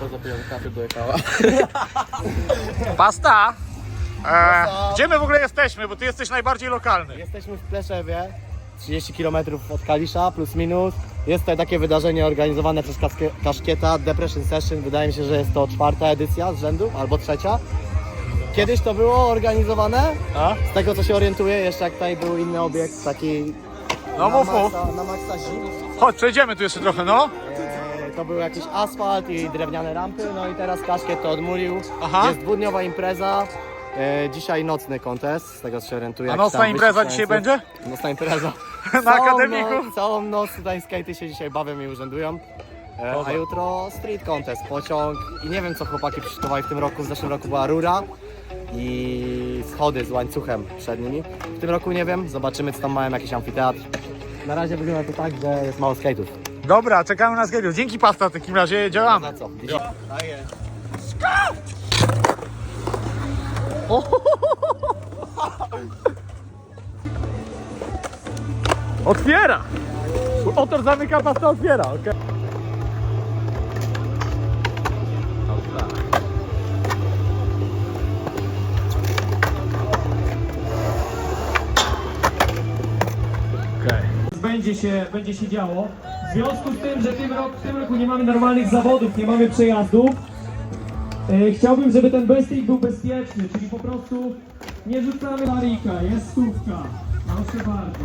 Pozapiłem kawy do ekała. Pasta! E, gdzie my w ogóle jesteśmy? Bo ty jesteś najbardziej lokalny. Jesteśmy w Pleszewie, 30 km od Kalisza, plus minus. Jest tutaj takie wydarzenie organizowane przez Kaskie- Kaszkieta, Depression Session. Wydaje mi się, że jest to czwarta edycja z rzędu, albo trzecia. Kiedyś to było organizowane, A? z tego co się orientuję, jeszcze jak tutaj był inny obiekt, taki No na mów, mów. maksa, na maksa zim. Chodź, przejdziemy tu jeszcze trochę, no. E, To był jakiś asfalt i drewniane rampy, no i teraz Kaszkiet to odmówił. Aha. Jest dwudniowa impreza. E, dzisiaj nocny kontest, z tego co się orientuję. A nocna tam impreza dzisiaj będzie? Nocna impreza. Na Całą akademiku? Noc, całą noc tutaj skatey się dzisiaj bawią i urzędują. E, a jutro street contest, pociąg i nie wiem co chłopaki przygotowali w tym roku. W zeszłym roku była rura i schody z łańcuchem przed nimi. W tym roku nie wiem, zobaczymy co tam mają jakiś amfiteatr. Na razie wygląda to tak, że jest mało skate'ów. Dobra, czekamy na zgieru. Dzięki pasta w takim razie, działamy. Za co? Dzisiaj... Otwiera! Otor zamyka, pasta otwiera, okej. będzie się, będzie się działo. W związku z tym, że tym rok, w tym roku nie mamy normalnych zawodów, nie mamy przejazdów, e, chciałbym, żeby ten bestik był bezpieczny, czyli po prostu nie rzucamy marika, jest stówka. Proszę bardzo.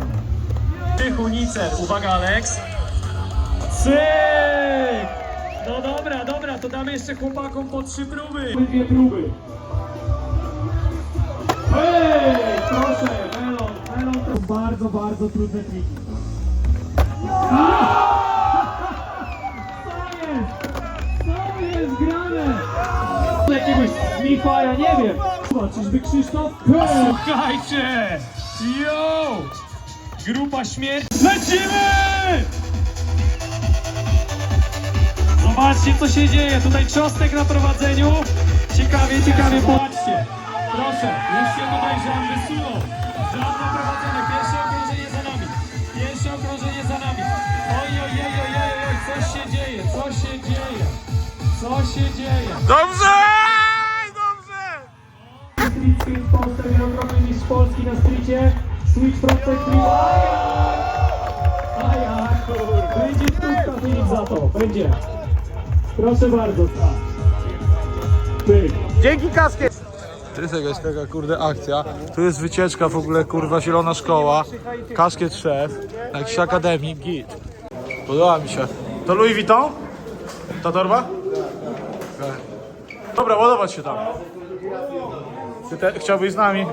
Tych unicel, uwaga Alex. Cyk! No dobra, dobra, to damy jeszcze chłopakom po trzy próby. Dwie próby. Hej, proszę, melon, melon to bardzo, bardzo trudne triki. Smifa, ja nie wiem. Czyżby Krzysztof? Słuchajcie! Yo! Grupa śmierci. Lecimy! Zobaczcie co się dzieje. Tutaj Czostek na prowadzeniu. Ciekawie, ciekawie, patrzcie. Proszę, już się tutaj Żan wysunął. Żan na prowadzenie. Pierwsze okrążenie za nami. Pierwsze okrążenie za nami. Oj, oj, oj, oj, oj, oj, coś się dzieje, co się dzieje. Co się dzieje? Dobrze! Polsce, wielokrotny mistrz Polski na streetie. Switch Frontek Ajaj, będzie stówka Filip za to, będzie. Proszę bardzo. Pyk. Dzięki kaskie! To jest jakaś taka kurde akcja. Tu jest wycieczka w ogóle, kurwa, zielona szkoła. Kaszkiet szef. Jakiś akademik, git. Podoba mi się. To Louis Vuitton? Ta torba? Dobra, ładować się tam. Ty te, chciałbyś z nami?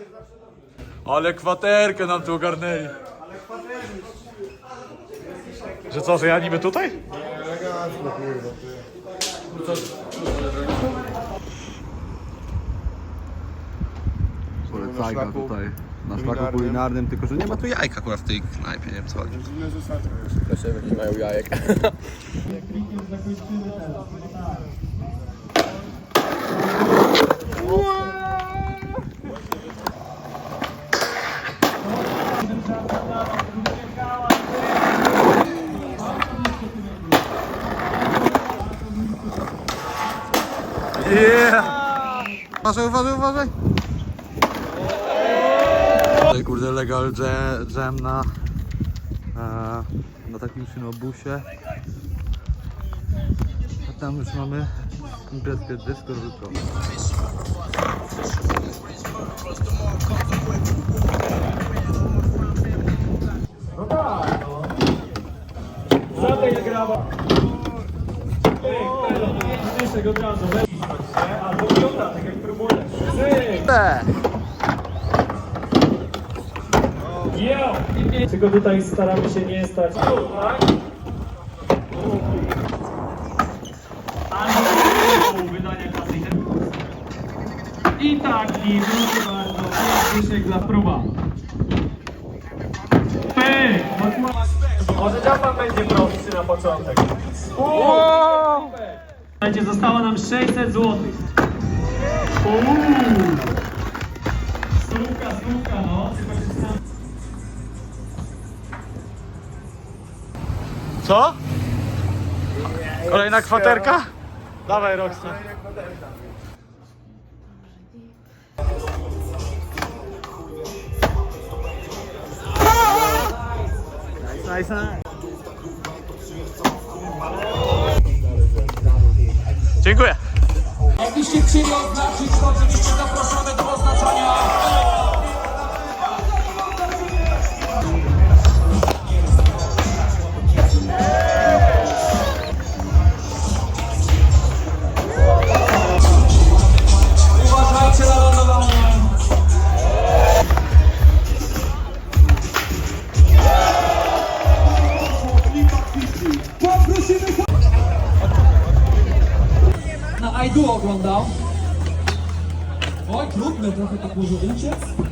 Ale kwaterkę nam tu ogarnęli. Że co, że ja niby tutaj? polecajka tutaj na szlaku kulinarnym, tylko że nie ma tu jajka akurat w tej knajpie, nie wiem co chodzi. Yeah! Uważaj, uważaj, uważaj! Tutaj kurde legal jam, jam na, e, na takim szynobusie. A tam już mamy imprezkę deskorolkową. Zadaj graba. Pyk, od razu, albo piąta, tak jak próbujesz. Yo! Tutaj staramy się nie stać. Tu, tak? Albo wydania kasy. I tak, i proszę bardzo, wyszek dla próba. Pyk! Może Japan będzie prostszy na początek. Słuchajcie, zostało nam 600 zł. Uuu. Stówka, stówka, no. Co? Kolejna kwaterka? Dawaj, Roxy. Nice, nice. Dziękuję. Jakbyście chcieli oznaczyć, to oczywiście zapraszamy do oznaczania. Na iDu oglądam. Oj, trudne trochę tak może uciec.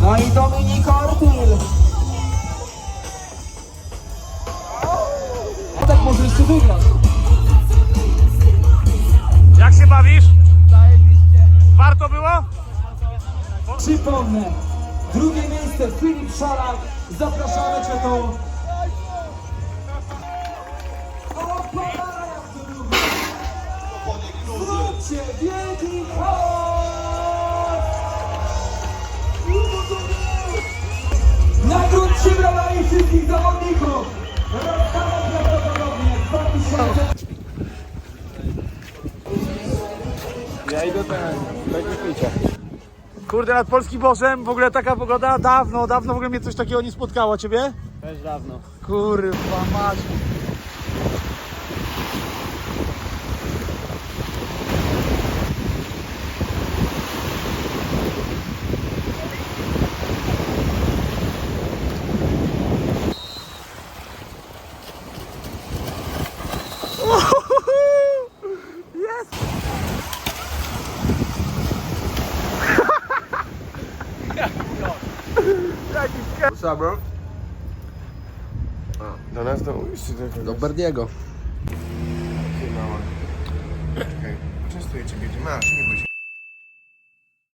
No i Dominik Ortyl. Tak może jeszcze wygrać. Jak się bawisz? Warto było? Przypomnę, drugie miejsce Filip Szalak. Zapraszamy Cię tu. O, pana, jak to lubię. Zróbcie wielki hałas! Kurde, nad Polskim Bożem w ogóle taka pogoda dawno, dawno w ogóle mnie coś takiego nie spotkało. Ciebie? Też dawno. Kurwa mać. Jest! What's up, bro? Do nas do ujście tego. Do Berdiego. Czekaj, częstuję ciebie, masz, nie bój się.